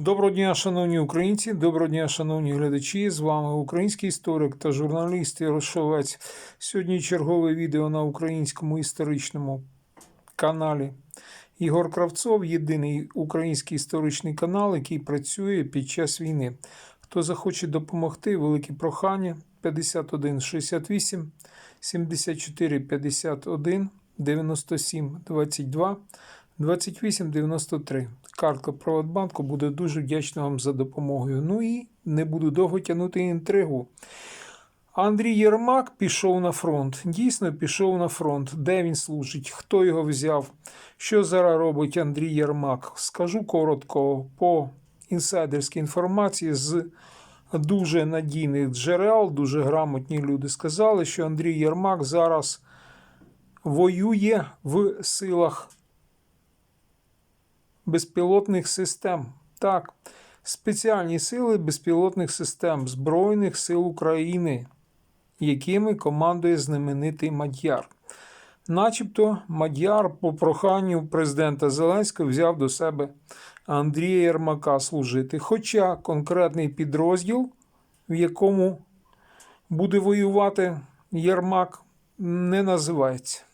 Доброго дня, шановні українці, доброго дня, шановні глядачі. З вами український історик та журналіст Ярошовець. Сьогодні чергове відео на українському історичному каналі. Ігор Кравцов єдиний український історичний канал, який працює під час війни. Хто захоче допомогти, велике прохання 51 68 74 51 97 22 2893. Картка Приватбанку буде дуже вдячна вам за допомогою. Ну і не буду довго тягнути інтригу. Андрій Єрмак пішов на фронт. Дійсно пішов на фронт. Де він служить? Хто його взяв? Що зараз робить Андрій Єрмак? Скажу коротко по інсайдерській інформації з дуже надійних джерел, дуже грамотні люди сказали, що Андрій Єрмак зараз воює в силах безпілотних систем. Так, спеціальні сили безпілотних систем Збройних сил України, якими командує знаменитий Мадяр. Начебто Мадяр по проханню президента Зеленського взяв до себе Андрія Єрмака служити. Хоча конкретний підрозділ, в якому буде воювати Єрмак, не називається.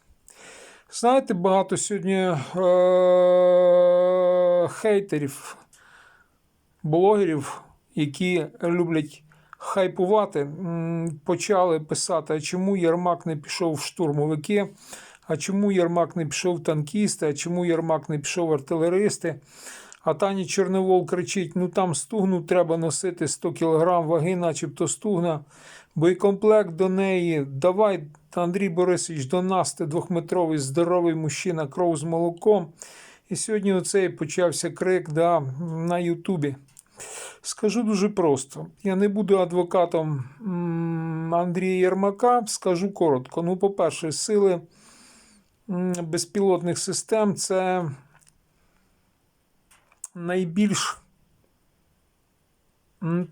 Знаєте, багато сьогодні е- хейтерів, блогерів, які люблять хайпувати, почали писати, а чому Єрмак не пішов в штурмовики, а чому Єрмак не пішов в танкісти, а чому Єрмак не пішов в артилеристи. А Тані Чорновол кричить: ну там стугну треба носити 100 кг ваги, начебто стугна. Боєкомплект до неї. Давай, Андрій Борисович, до нас ти двохметровий здоровий мужчина, кров з молоком. І сьогодні оцей почався крик да, на Ютубі. Скажу дуже просто: я не буду адвокатом Андрія Єрмака, скажу коротко. Ну, по-перше, сили безпілотних систем це найбільш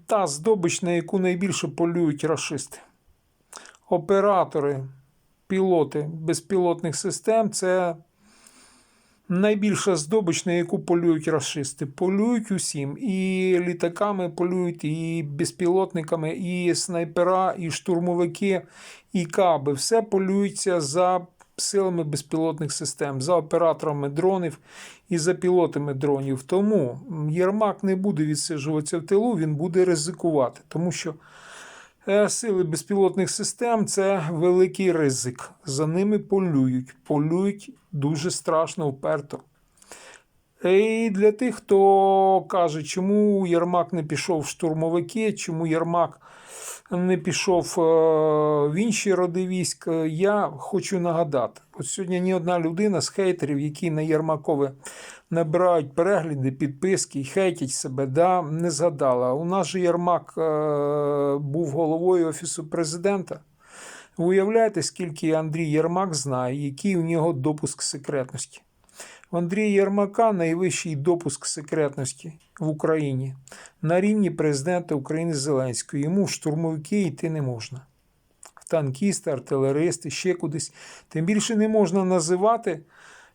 та здобич, на яку найбільше полюють рашисти. Оператори, пілоти безпілотних систем це найбільша здобич, на яку полюють рашисти. Полюють усім. І літаками полюють, і безпілотниками, і снайпера, і штурмовики, і каби. Все полюється за силами безпілотних систем, за операторами дронів і за пілотами дронів. Тому Єрмак не буде відсиджуватися в тилу, він буде ризикувати, тому що. Е, Сили безпілотних систем це великий ризик. За ними полюють. Полюють дуже страшно вперто. І для тих, хто каже, чому Єрмак не пішов в штурмовики, чому Єрмак не пішов е, в інші роди військ, я хочу нагадати: от сьогодні ні одна людина з хейтерів, які на Єрмакове набирають перегляди, підписки і хейтять себе, да, не згадала. У нас же Єрмак е, був головою Офісу президента. Уявляєте, скільки Андрій Єрмак знає, який у нього допуск секретності. В Андрія Єрмака найвищий допуск секретності в Україні на рівні президента України Зеленського. Йому в штурмовики йти не можна. В танкісти, артилеристи, ще кудись. Тим більше не можна називати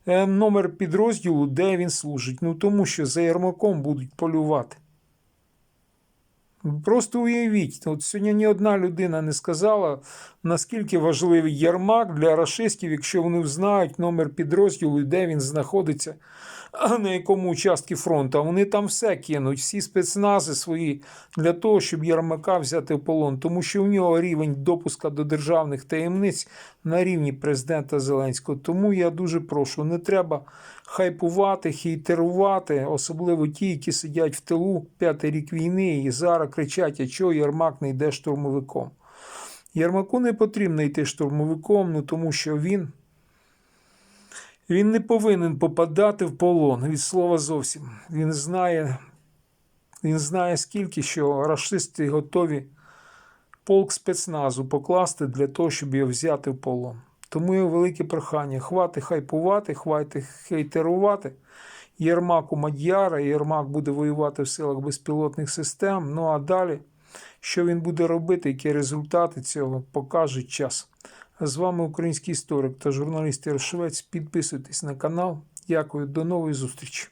е, номер підрозділу, де він служить. Ну тому що за Єрмаком будуть полювати. Просто уявіть, от сьогодні ні одна людина не сказала, наскільки важливий Єрмак для рашистів, якщо вони знають номер підрозділу і де він знаходиться, на якому участку фронту. А вони там все кинуть, всі спецнази свої для того, щоб Єрмака взяти в полон, тому що в нього рівень допуска до державних таємниць на рівні президента Зеленського. Тому я дуже прошу, не треба хайпувати, хейтерувати, особливо ті, які сидять в тилу п'ятий рік війни і зараз кричать, а чого Єрмак не йде штурмовиком. Єрмаку не потрібно йти штурмовиком, ну тому що він. Він не повинен попадати в полон від слова зовсім. Він знає, він знає скільки, що рашисти готові полк спецназу покласти для того, щоб його взяти в полон. Тому є велике прохання: хвати хайпувати, хвати хейтерувати. Єрмак у Мадяра, Єрмак буде воювати в силах безпілотних систем. Ну а далі, що він буде робити, які результати цього покаже час. З вами український історик та журналіст Ярошевець. Підписуйтесь на канал. Дякую, до нової зустрічі.